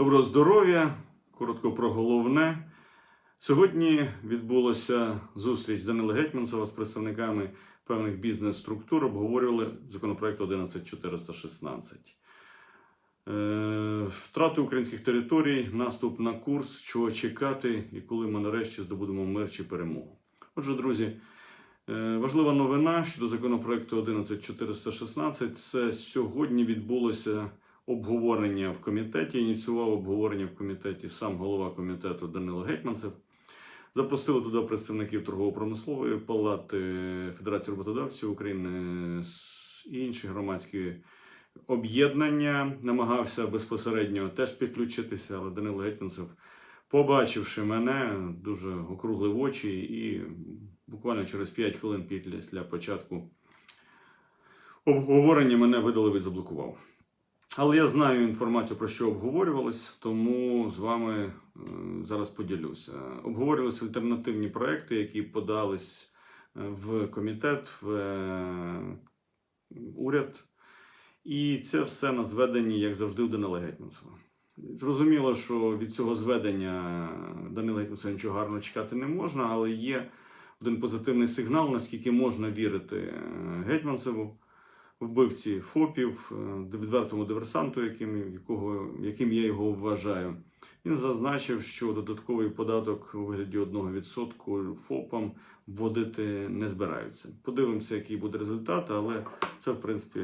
Доброго здоров'я, коротко про головне. Сьогодні відбулася зустріч Данила Гетьманцева з представниками певних бізнес-структур. Обговорювали законопроект 11416. Е, Втрати українських територій, наступ на курс, чого чекати і коли ми нарешті здобудемо мир чи перемогу. Отже, друзі, е, важлива новина щодо законопроекту 11416. Це сьогодні відбулося обговорення в комітеті. Ініціював обговорення в комітеті сам голова комітету Данило Гетьманцев. Запросили туди представників торгово-промислової палати Федерації роботодавців України і інші громадські об'єднання. Намагався безпосередньо теж підключитися, але Данило Гетьманцев, побачивши мене, дуже округлив очі і буквально через 5 хвилин після початку обговорення мене видалив і заблокував. Але я знаю інформацію про що обговорювалось, тому з вами е, зараз поділюся. Обговорювалися альтернативні проекти, які подались е, в комітет, в е, уряд. І це все на зведенні, як завжди, у Данила Гетьманцева. Зрозуміло, що від цього зведення Данила Гетьманцева нічого гарного чекати не можна, але є один позитивний сигнал, наскільки можна вірити Гетьманцеву вбивці ФОПів, е, відвертому диверсанту, яким, якого, яким я його вважаю. Він зазначив, що додатковий податок у вигляді 1% ФОПам вводити не збираються. Подивимося, який буде результат, але це, в принципі,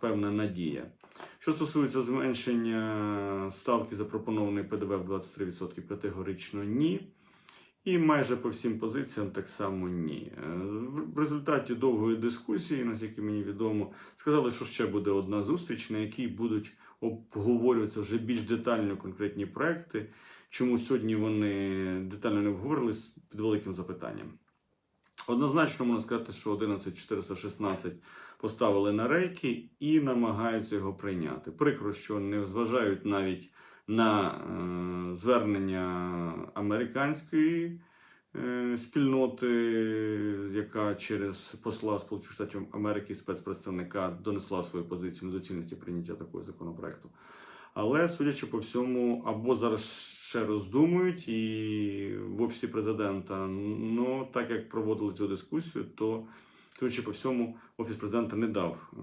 певна надія. Що стосується зменшення ставки запропонованої ПДВ в 23% категорично ні. І майже по всім позиціям так само ні. Е, В результаті довгої дискусії, наскільки мені відомо, сказали, що ще буде одна зустріч, на якій будуть обговорюватися вже більш детально конкретні проекти. Чому сьогодні вони детально не обговорились під великим запитанням. Однозначно можна сказати, що 11416 поставили на рейки і намагаються його прийняти. Прикро, що не зважають навіть на е, звернення американської е, спільноти, яка через посла Сполучених Штатів Америки спецпредставника донесла свою позицію недоцільності прийняття такого законопроекту. Але, судячи по всьому, або зараз ще роздумують і в офісі президента, ну так як проводили цю дискусію, то судячи по всьому, офіс президента не дав е,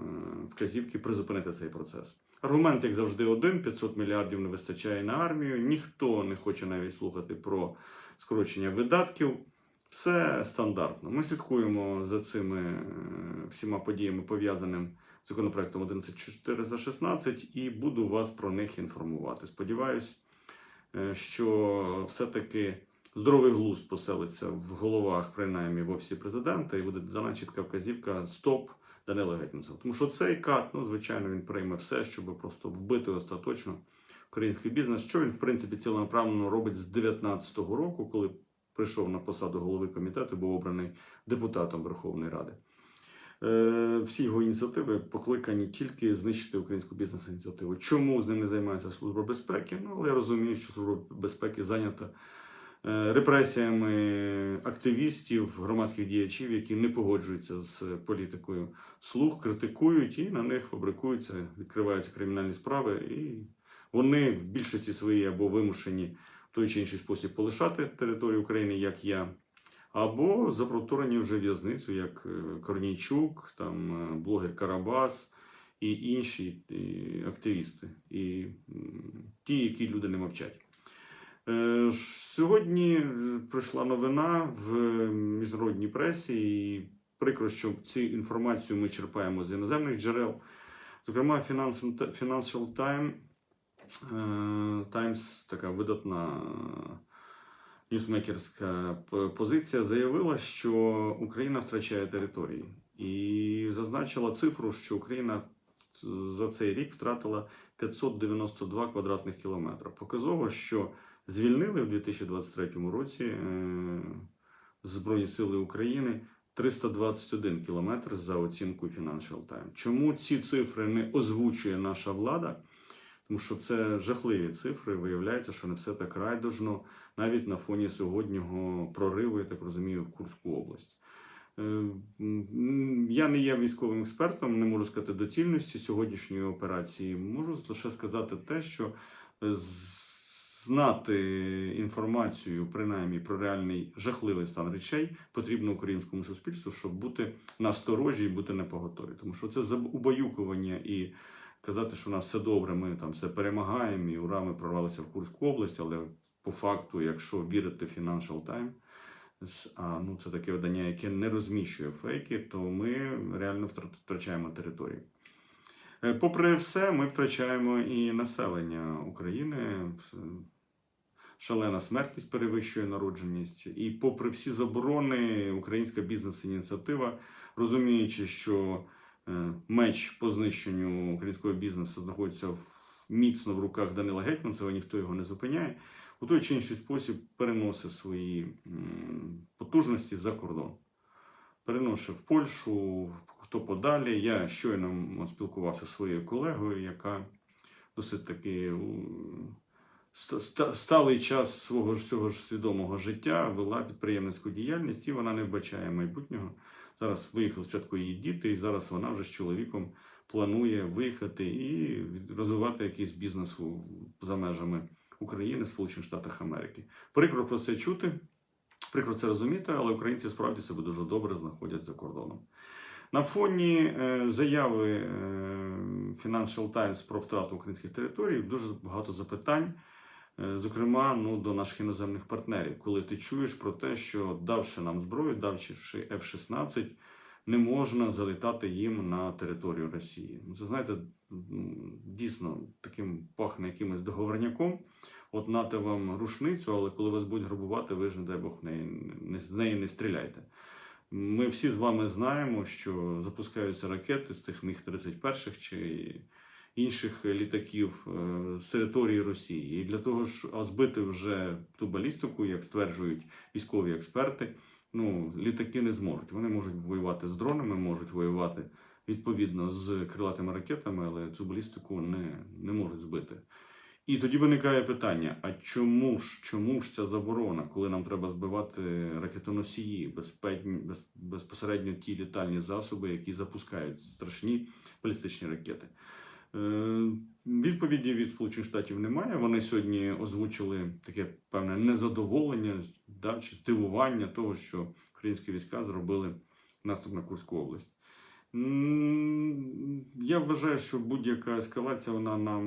вказівки призупинити цей процес. Аргумент, як завжди, один: 500 мільярдів не вистачає на армію. Ніхто не хоче навіть слухати про скорочення видатків. Все стандартно. Ми слідкуємо за цими е, всіма подіями, пов'язаними з законопроектом 11416 і буду вас про них інформувати. Сподіваюсь, е, що все-таки здоровий глузд поселиться в головах, принаймні в офісі президента, і буде дана чітка вказівка Стоп Данила Гетьманцева. Тому що цей кат, ну звичайно, він прийме все, щоб просто вбити остаточно український бізнес. Що він, в принципі, цілонаправленно робить з 2019 року, коли прийшов на посаду голови комітету, був обраний депутатом Верховної Ради. Е, Всі його ініціативи покликані тільки знищити українську бізнес-ініціативу. Чому з ним не займається Служба безпеки? Ну, але я розумію, що Служба безпеки зайнята репресіями активістів, громадських діячів, які не погоджуються з політикою слух, критикують і на них фабрикуються, відкриваються кримінальні справи, і вони в більшості своїй або вимушені в той чи інший спосіб полишати територію України, як я, або запроторені вже в'язницю, як е, Корнійчук, там е, блогер Карабас і інші активісти, і ті, які люди не мовчать. Е, Сьогодні е, прийшла новина в міжнародній пресі, і прикро, що цю інформацію ми черпаємо з іноземних джерел. Зокрема, Financial Times, е, Times така видатна ньюсмейкерська позиція, заявила, що Україна втрачає території. І зазначила цифру, що Україна за цей рік втратила 592 квадратних кілометра. Показово, що звільнили в 2023 році е, Збройні Сили України 321 кілометр за оцінкою Financial Times. Чому ці цифри не озвучує наша влада? Тому що це жахливі цифри. Виявляється, що не все так райдужно, навіть на фоні сьогоднішнього прориву, я так розумію, в Курську область. Е, Я не є військовим експертом, не можу сказати доцільності сьогоднішньої операції. Можу лише сказати те, що знати інформацію, принаймні про реальний жахливий стан речей, потрібно українському суспільству, щоб бути насторожі і бути непоготові. Тому що це убаюкування і казати, що у нас все добре, ми там все перемагаємо, і ура, ми прорвалися в Курську область, але по факту, якщо вірити Financial Times, а ну це таке видання, яке не розміщує фейки, то ми реально втра- втрачаємо територію. Е, Попри все, ми втрачаємо і населення України. Шалена смертність перевищує народженість. І попри всі заборони, українська бізнес-ініціатива, розуміючи, що е, меч по знищенню українського бізнесу знаходиться міцно в руках Данила Гетьманцева, ніхто його не зупиняє, у той чи інший спосіб переносить свої потужності за кордон. Переносив в Польщу, хто подалі. Я щойно спілкувався зі своєю колегою, яка досить таки сталий час свого ж цього ж свідомого життя вела підприємницьку діяльність, і вона не вбачає майбутнього. Зараз виїхали спочатку її діти, і зараз вона вже з чоловіком планує виїхати і розвивати якийсь бізнес за межами України, Сполучених Штатах Америки. Прикро про це чути, прикро це розуміти, але українці справді себе дуже добре знаходять за кордоном. На фоні е, заяви е, Financial Times про втрату українських територій дуже багато запитань, зокрема ну, до наших іноземних партнерів, коли ти чуєш про те, що давши нам зброю, давши F-16, не можна залітати їм на територію Росії. Ну, Це знаєте, ну, дійсно таким пахне якимось договорняком. От нате вам рушницю, але коли вас будуть грабувати, ви ж, не дай Бог, в неї, не, з неї не стріляйте. Ми всі з вами знаємо, що запускаються ракети з тих міг 31 чи інших літаків е, з території Росії. І для того, щоб збити вже ту балістику, як стверджують військові експерти, ну, літаки не зможуть. Вони можуть воювати з дронами, можуть воювати відповідно з крилатими ракетами, але цю балістику не, не можуть збити. І тоді виникає питання: а чому ж чому ж ця заборона, коли нам треба збивати ракетоносії, безпечні, без, безпосередньо ті літальні засоби, які запускають страшні балістичні ракети? Е, відповіді від Сполучених Штатів немає. Вони сьогодні озвучили таке певне незадоволення да, чи здивування того, що українські війська зробили наступ на Курську область. Я вважаю, що будь-яка ескалація вона нам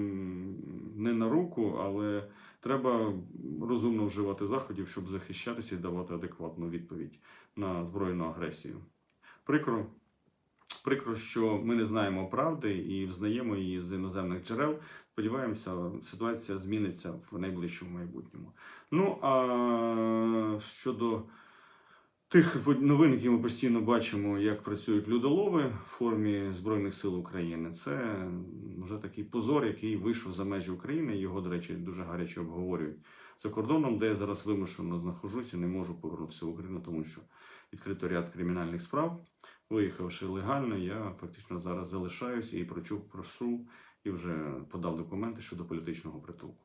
не на руку, але треба розумно вживати заходів, щоб захищатися і давати адекватну відповідь на збройну агресію. Прикро, прикро, що ми не знаємо правди і взнаємо її з іноземних джерел. Сподіваємося, ситуація зміниться в найближчому майбутньому. Ну а щодо тих новин, які ми постійно бачимо, як працюють людолови в формі Збройних сил України, це вже такий позор, який вийшов за межі України. Його, до речі, дуже гаряче обговорюють за кордоном, де я зараз вимушено знаходжуся не можу повернутися в Україну, тому що відкрито ряд кримінальних справ. Виїхавши легально, я фактично зараз залишаюся і прочув, прошу і вже подав документи щодо політичного притулку.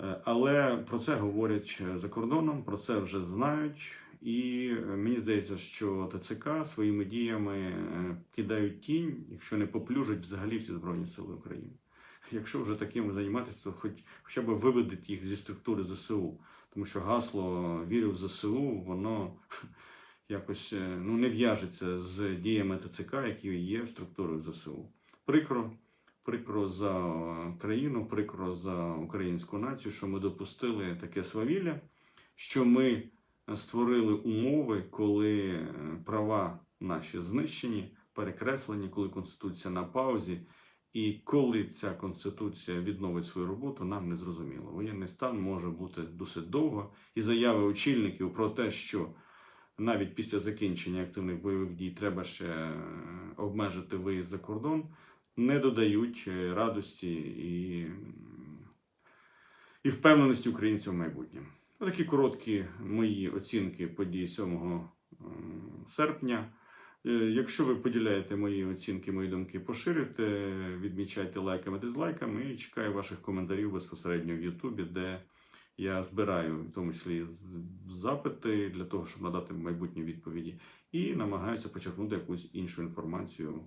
Е, Але про це говорять е, за кордоном, про це вже знають. І е, мені здається, що ТЦК своїми діями е, кидають тінь, якщо не поплюжать взагалі всі Збройні Сили України. Якщо вже таким займатися, то хоч, хоча б виведуть їх зі структури ЗСУ. Тому що гасло вірю в ЗСУ, воно якось е, ну, не в'яжеться з діями ТЦК, які є в структурі ЗСУ. Прикро, прикро за країну, прикро за українську націю, що ми допустили таке свавілля, що ми створили умови, коли е, права наші знищені, перекреслені, коли Конституція на паузі. І коли ця конституція відновить свою роботу, нам не зрозуміло. Воєнний стан може бути досить довго, і заяви очільників про те, що навіть після закінчення активних бойових дій треба ще е, обмежити виїзд за кордон, не додають е, радості і, і впевненості українців в майбутньому. Такі короткі мої оцінки подій 7 серпня. Е, Якщо ви поділяєте мої оцінки, мої думки, поширюйте, відмічайте лайками, дизлайками і чекаю ваших коментарів безпосередньо в Ютубі, де Я збираю в тому числі запити для того, щоб надати майбутні відповіді, і намагаюся почерпнути якусь іншу інформацію,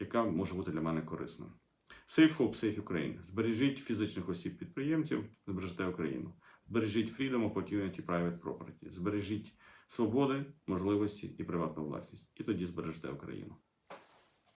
яка може бути для мене корисною. Safe Hope, Safe Ukraine. Збережіть фізичних осіб підприємців, збережете Україну. Збережіть Freedom, Opportunity, Private Property. Збережіть свободи, можливості і приватну власність. І тоді збережете Україну.